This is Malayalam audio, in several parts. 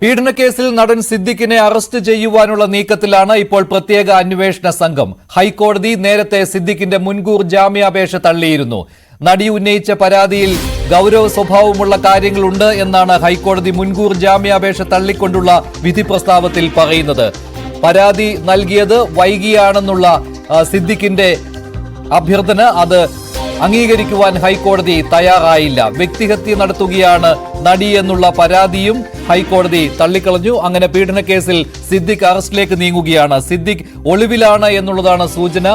പീഡനക്കേസിൽ നടൻ സിദ്ദിഖിനെ അറസ്റ്റ് ചെയ്യുവാനുള്ള നീക്കത്തിലാണ് ഇപ്പോൾ പ്രത്യേക അന്വേഷണ സംഘം. ഹൈക്കോടതി നേരത്തെ സിദ്ദിഖിന്റെ മുൻകൂർ ജാമ്യാപേക്ഷ തള്ളിയിരുന്നു. നടി ഉന്നയിച്ച പരാതിയിൽ ഗൗരവ സ്വഭാവമുള്ള കാര്യങ്ങളുണ്ട് എന്നാണ് ഹൈക്കോടതി മുൻകൂർ ജാമ്യാപേക്ഷ തള്ളിക്കൊണ്ടുള്ള വിധി പ്രസ്താവത്തിൽ പറയുന്നത്. പരാതി നൽകിയത് വൈകിയാണെന്നുള്ള സിദ്ദിഖിന്റെ അഭ്യർത്ഥന. അത് അംഗീകരിക്കുവാൻ ഹൈക്കോടതി തയ്യാറായില്ല. വ്യക്തിഹത്യ നടത്തുകയാണ് നടി എന്നുള്ള പരാതിയും ഹൈക്കോടതി തള്ളിക്കളഞ്ഞു. അങ്ങനെ പീഡനക്കേസിൽ സിദ്ദിഖ് അറസ്റ്റിലേക്ക് നീങ്ങുകയാണ്. സിദ്ദിഖ് ഒളിവിലാണ് എന്നുള്ളതാണ് സൂചന.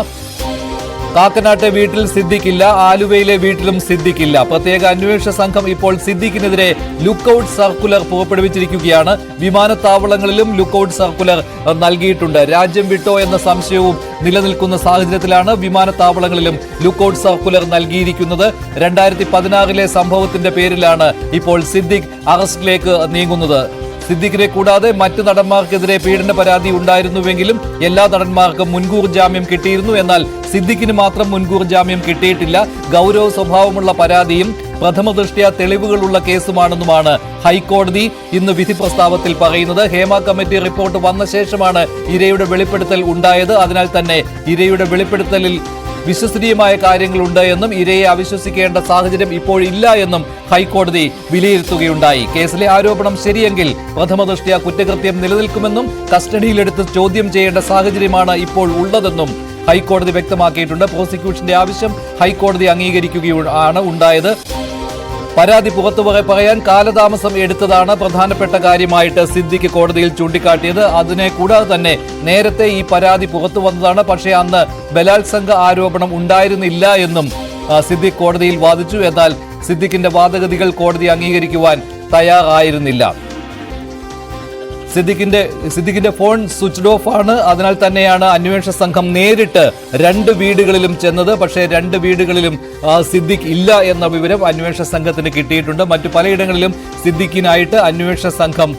കാക്കനാട്ടെ വീട്ടിൽ സിദ്ദിഖില്ല ആലുവയിലെ വീട്ടിലും സിദ്ദിഖില്ല പ്രത്യേക അന്വേഷണ സംഘം ഇപ്പോൾ സിദ്ദിഖിനെതിരെ ലുക്കൌട്ട് സർക്കുലർ പുറപ്പെടുവിച്ചിരിക്കുകയാണ്. വിമാനത്താവളങ്ങളിലും ലുക്കൌട്ട് സർക്കുലർ നൽകിയിട്ടുണ്ട്. രാജ്യം വിട്ടോ എന്ന സംശയവും നിലനിൽക്കുന്ന സാഹചര്യത്തിലാണ് വിമാനത്താവളങ്ങളിലും ലുക്കൌട്ട് സർക്കുലർ നൽകിയിരിക്കുന്നത്. രണ്ടായിരത്തി പതിനാറിലെ സംഭവത്തിന്റെ പേരിലാണ് ഇപ്പോൾ സിദ്ദിഖ് അറസ്റ്റിലേക്ക് നീങ്ങുന്നത്. സിദ്ദിഖിനെ കൂടാതെ മറ്റ് നടന്മാർക്കെതിരെ പീഡന പരാതി ഉണ്ടായിരുന്നുവെങ്കിലും എല്ലാ നടന്മാർക്കും മുൻകൂർ ജാമ്യം കിട്ടിയിരുന്നു. എന്നാൽ സിദ്ദിഖിന് മാത്രം മുൻകൂർ ജാമ്യം കിട്ടിയിട്ടില്ല. ഗൗരവ സ്വഭാവമുള്ള പരാതിയും പ്രഥമ ദൃഷ്ട്യാ തെളിവുകളുള്ള കേസുമാണെന്നുമാണ് ഹൈക്കോടതി ഇന്ന് വിധി പ്രസ്താവത്തിൽ പറയുന്നത്. ഹേമ കമ്മിറ്റി റിപ്പോർട്ട് വന്ന ശേഷമാണ് ഇരയുടെ വെളിപ്പെടുത്തൽ ഉണ്ടായത്. അതിനാൽ തന്നെ ഇരയുടെ വെളിപ്പെടുത്തലിൽ വിശ്വസനീയമായ കാര്യങ്ങളുണ്ട് എന്നും ഇരയെ അവിശ്വസിക്കേണ്ട സാഹചര്യം ഇപ്പോഴില്ല എന്നും ഹൈക്കോടതി വിലയിരുത്തുകയുണ്ടായി. കേസിലെ ആരോപണം ശരിയെങ്കിൽ പ്രഥമ ദൃഷ്ട്യാ കുറ്റകൃത്യം നിലനിൽക്കുമെന്നും കസ്റ്റഡിയിലെടുത്ത് ചോദ്യം ചെയ്യേണ്ട സാഹചര്യമാണ് ഇപ്പോൾ ഉള്ളതെന്നും ഹൈക്കോടതി വ്യക്തമാക്കിയിട്ടുണ്ട്. പ്രോസിക്യൂഷന്റെ ആവശ്യം ഹൈക്കോടതി അംഗീകരിക്കുകയാണ് ഉണ്ടായത്. പരാതി പുറത്തു പറ- പറയാൻ കാലതാമസം എടുത്തതാണ് പ്രധാനപ്പെട്ട കാര്യമായിട്ട് സിദ്ദിഖ് കോടതിയിൽ ചൂണ്ടിക്കാട്ടിയത്. അതിനെ കൂടാതെ തന്നെ നേരത്തെ ഈ പരാതി പുറത്തു വന്നതാണ്. പക്ഷേ അന്ന് ബലാത്സംഗ ആരോപണം ഉണ്ടായിരുന്നില്ല എന്നും സിദ്ദിഖ് കോടതിയിൽ വാദിച്ചു. എന്നാൽ സിദ്ദിഖിന്റെ വാദഗതികൾ കോടതി അംഗീകരിക്കുവാൻ തയ്യാറായിരുന്നില്ല. സിദ്ദിഖിന്റെ സിദ്ദിഖിന്റെ ഫോൺ സ്വിച്ച്ഡ് ഓഫ് ആണ്. അതിനാൽ തന്നെയാണ് അന്വേഷണ സംഘം നേരിട്ട് രണ്ട് വീടുകളിലും ചെന്നത്. പക്ഷേ രണ്ട് വീടുകളിലും സിദ്ദിഖ് ഇല്ല എന്ന വിവരം അന്വേഷണ സംഘത്തിന് കിട്ടിയിട്ടുണ്ട്. മറ്റു പലയിടങ്ങളിലും സിദ്ദിഖിനായിട്ട് അന്വേഷണ സംഘം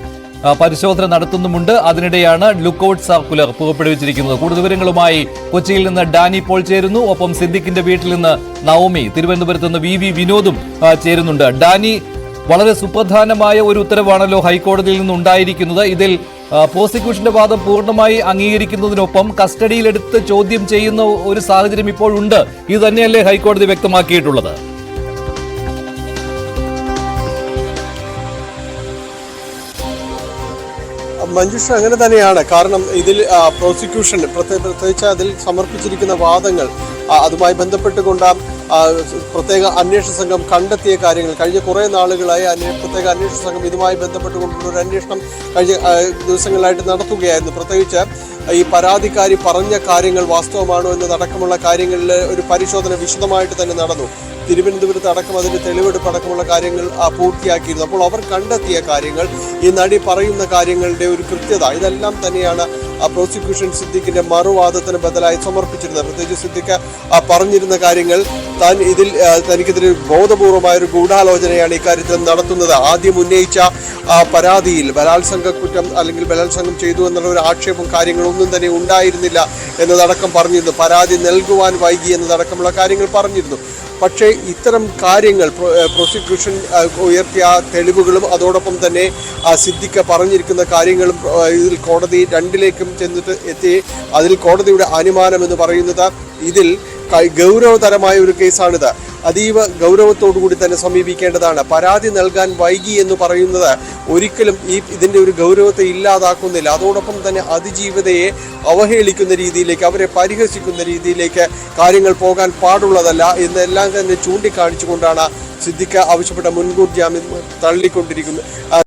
പരിശോധന നടത്തുന്നുമുണ്ട്. അതിനിടെയാണ് ലുക്കൌട്ട് സർക്കുലർ പുറപ്പെടുവിച്ചിരിക്കുന്നത് കൂടുതൽ വിവരങ്ങളുമായി കൊച്ചിയിൽ നിന്ന് ഡാനി പോൾ ചേരുന്നു. ഒപ്പം സിദ്ദിഖിന്റെ വീട്ടിൽ നിന്ന് നവമി തിരുവനന്തപുരത്ത് നിന്ന് വി വി വിനോദും ചേരുന്നുണ്ട്. ഡാനി വളരെ സുപ്രധാനമായ ഒരു ഉത്തരവാണല്ലോ ഹൈക്കോടതിയിൽ നിന്നുണ്ടായിരിക്കുന്നത്. ഇതിൽ പ്രോസിക്യൂഷന്റെ വാദം പൂർണമായി അംഗീകരിക്കുന്നതിനൊപ്പം കസ്റ്റഡിയിലെടുത്ത് ചോദ്യം ചെയ്യുന്ന ഒരു സാഹചര്യം ഇപ്പോഴുണ്ട്. ഇത് തന്നെയല്ലേ ഹൈക്കോടതി വ്യക്തമാക്കിയിട്ടുള്ളത്? മഞ്ജുഷ അങ്ങനെ തന്നെയാണ്. കാരണം ഇതിൽ പ്രോസിക്യൂഷൻ പ്രത്യേക പ്രത്യേകിച്ച് അതിൽ സമർപ്പിച്ചിരിക്കുന്ന വാദങ്ങൾ അതുമായി ബന്ധപ്പെട്ടുകൊണ്ട് പ്രത്യേക അന്വേഷണ സംഘം കണ്ടെത്തിയ കാര്യങ്ങൾ കഴിഞ്ഞ കുറേ നാളുകളായി പ്രത്യേക അന്വേഷണ സംഘം ഇതുമായി ബന്ധപ്പെട്ടുകൊണ്ടുള്ള ഒരു അന്വേഷണം കഴിഞ്ഞ ദിവസങ്ങളിലായിട്ട് നടത്തുകയായിരുന്നു. പ്രത്യേകിച്ച് ഈ പരാതിക്കാരി പറഞ്ഞ കാര്യങ്ങൾ വാസ്തവമാണോ എന്നതടക്കമുള്ള കാര്യങ്ങളിൽ ഒരു പരിശോധന വിശദമായിട്ട് തന്നെ നടന്നു. തിരുവനന്തപുരത്ത് അടക്കം അതിന്റെ തെളിവെടുപ്പ് അടക്കമുള്ള കാര്യങ്ങൾ പൂർത്തിയാക്കിയിരുന്നു. അപ്പോൾ അവർ കണ്ടെത്തിയ കാര്യങ്ങൾ ഈ നടി പറയുന്ന കാര്യങ്ങളുടെ ഒരു കൃത്യത ഇതെല്ലാം തന്നെയാണ് പ്രോസിക്യൂഷൻ സിദ്ദിഖിന്റെ മറുവാദത്തിന് ബദലായി സമർപ്പിച്ചിരുന്നത്. പ്രത്യേകിച്ച് സിദ്ദിഖ് പറഞ്ഞിരുന്ന കാര്യങ്ങൾ താൻ ഇതിൽ തനിക്കെതിരെ ബോധപൂർവമായ ഒരു ഗൂഢാലോചനയാണ് ഇക്കാര്യത്തിൽ നടത്തുന്നത്. ആദ്യം ഉന്നയിച്ച പരാതിയിൽ ബലാത്സംഗ കുറ്റം അല്ലെങ്കിൽ ബലാത്സംഗം ചെയ്തു എന്നുള്ള ഒരു ആക്ഷേപം കാര്യങ്ങളൊന്നും തന്നെ ഉണ്ടായിരുന്നില്ല എന്നതടക്കം പറഞ്ഞിരുന്നു. പരാതി നൽകുവാൻ വൈകി എന്നതടക്കമുള്ള കാര്യങ്ങൾ പറഞ്ഞിരുന്നു. പക്ഷേ ഇത്തരം കാര്യങ്ങൾ പ്രോസിക്യൂഷൻ ഉയർത്തിയ തെളിവുകളും അതോടൊപ്പം തന്നെ സിദ്ദിഖ് പറഞ്ഞിരിക്കുന്ന കാര്യങ്ങളും ഇതിൽ കോടതി രണ്ടിലേക്കും ചെന്നിട്ട് എത്തി. അതിൽ കോടതിയുടെ അനുമാനം എന്ന് പറയുന്നത് ഇതിൽ ഗൗരവതരമായ ഒരു കേസാണിത്. അതീവ ഗൗരവത്തോടു കൂടി തന്നെ സമീപിക്കേണ്ടതാണ്. പരാതി നൽകാൻ വൈകി എന്ന് പറയുന്നത് ഒരിക്കലും ഈ ഇതിന്റെ ഒരു ഗൗരവത്തെ ഇല്ലാതാക്കുന്നില്ല. അതോടൊപ്പം തന്നെ അതിജീവിതയെ അവഹേളിക്കുന്ന രീതിയിലേക്ക് അവരെ പരിഹസിക്കുന്ന രീതിയിലേക്ക് കാര്യങ്ങൾ പോകാൻ പാടുള്ളതല്ല എന്നെല്ലാം തന്നെ ചൂണ്ടിക്കാണിച്ചുകൊണ്ടാണ് സിദ്ദിഖ ആവശ്യപ്പെട്ട മുൻകൂർ ജാമ്യം തള്ളിക്കൊണ്ടിരിക്കുന്നത്.